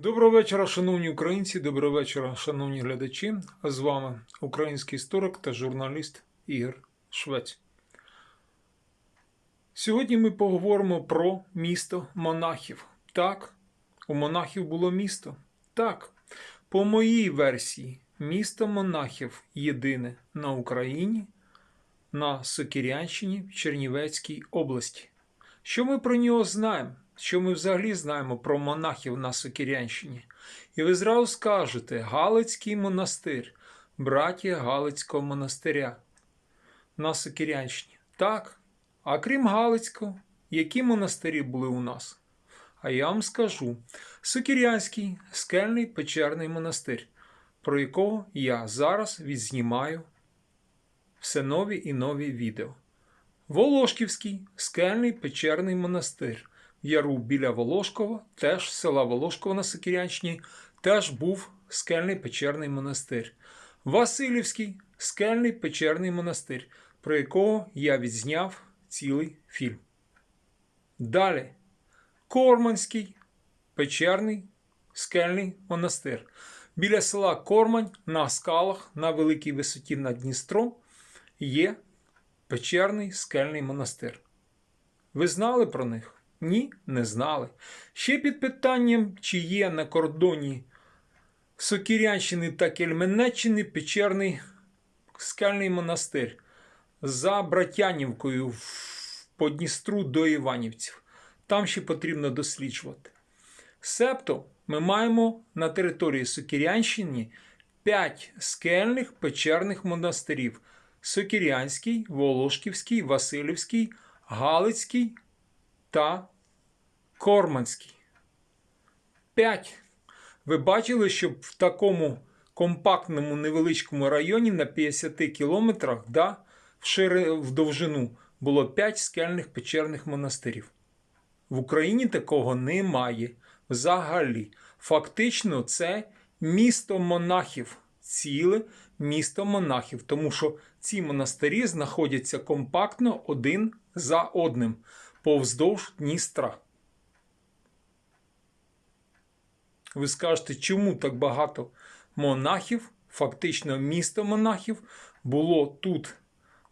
Доброго вечора, шановні українці, доброго вечора, шановні глядачі. З вами український історик та журналіст Ігор Швець. Сьогодні ми поговоримо про місто монахів. Так, у монахів було місто. Так, по моїй версії, місто монахів єдине на Україні, на Сокірянщині в Чернівецькій області. Що ми про нього знаємо? Що ми взагалі знаємо про монахів на Сокірянщині? І ви зразу скажете Галицький монастир, браття Галицького монастиря на Сокірянщині. Так. А крім Галицького, які монастирі були у нас? А я вам скажу: Сокірянський скельний печерний монастир, про якого я зараз відзнімаю все нові і нові відео. Волошківський скельний печерний монастир. Яру біля Волошкова, теж села Волошкова на Сокірянщині, теж був скельний печерний монастир. Васильівський скельний печерний монастир, про якого я відзняв цілий фільм. Далі Корманський печерний скельний монастир. Біля села Кормань на скалах на великій висоті над Дністром є печерний скельний монастир. Ви знали про них? Ні, не знали. Ще під питанням, чи є на кордоні Сокірянщини та Кельменеччини печерний скельний монастир за Братянівкою в- по Дністру до Іванівців. Там ще потрібно досліджувати. Себто ми маємо на території Сокірянщини 5 скельних печерних монастирів: Сокірянський, Волошківський, Васильівський, Галицький та Корманський. 5. Ви бачили, що в такому компактному невеличкому районі на 50 кілометрах да, в, шири... в довжину було 5 скельних печерних монастирів. В Україні такого немає взагалі. Фактично, це місто монахів, ціле місто монахів, тому що ці монастирі знаходяться компактно один за одним повздовж Дністра. Ви скажете, чому так багато монахів, фактично місто монахів, було тут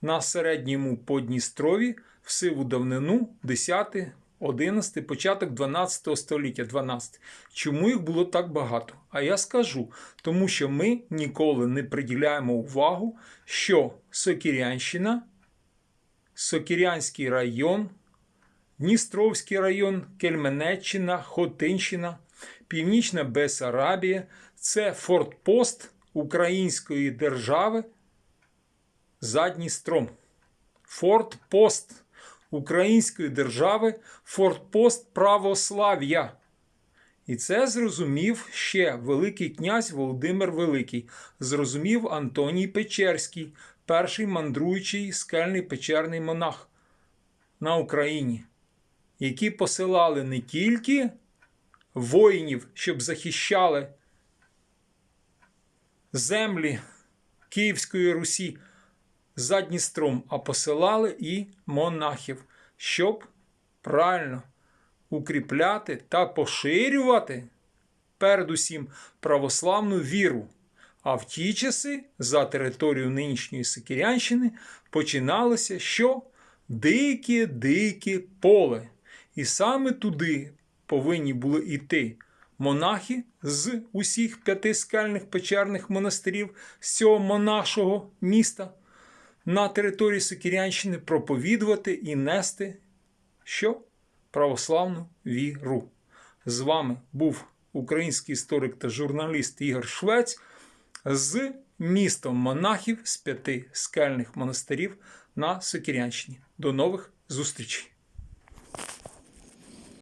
на середньому Подністрові в сиву давнину 10, 11, початок 12 століття. 12. Чому їх було так багато? А я скажу, тому що ми ніколи не приділяємо увагу, що Сокірянщина, Сокірянський район, Дністровський район, Кельменеччина, Хотинщина, Північна Бесарабія це фортпост Української держави за Дністром. Фортпост Української держави, фортпост православ'я. І це зрозумів ще Великий князь Володимир Великий, зрозумів Антоній Печерський, перший мандруючий скельний печерний монах на Україні, які посилали не тільки воїнів, щоб захищали землі Київської Русі за Дністром, а посилали і монахів, щоб правильно укріпляти та поширювати передусім православну віру. А в ті часи за територію нинішньої Сикірянщини починалося що? Дике дике поле. І саме туди повинні були йти монахи з усіх п'яти скельних печерних монастирів з цього монашого міста на території Сокірянщини проповідувати і нести що? Православну віру. З вами був український історик та журналіст Ігор Швець з містом монахів з п'яти скельних монастирів на Сокірянщині. До нових зустрічей!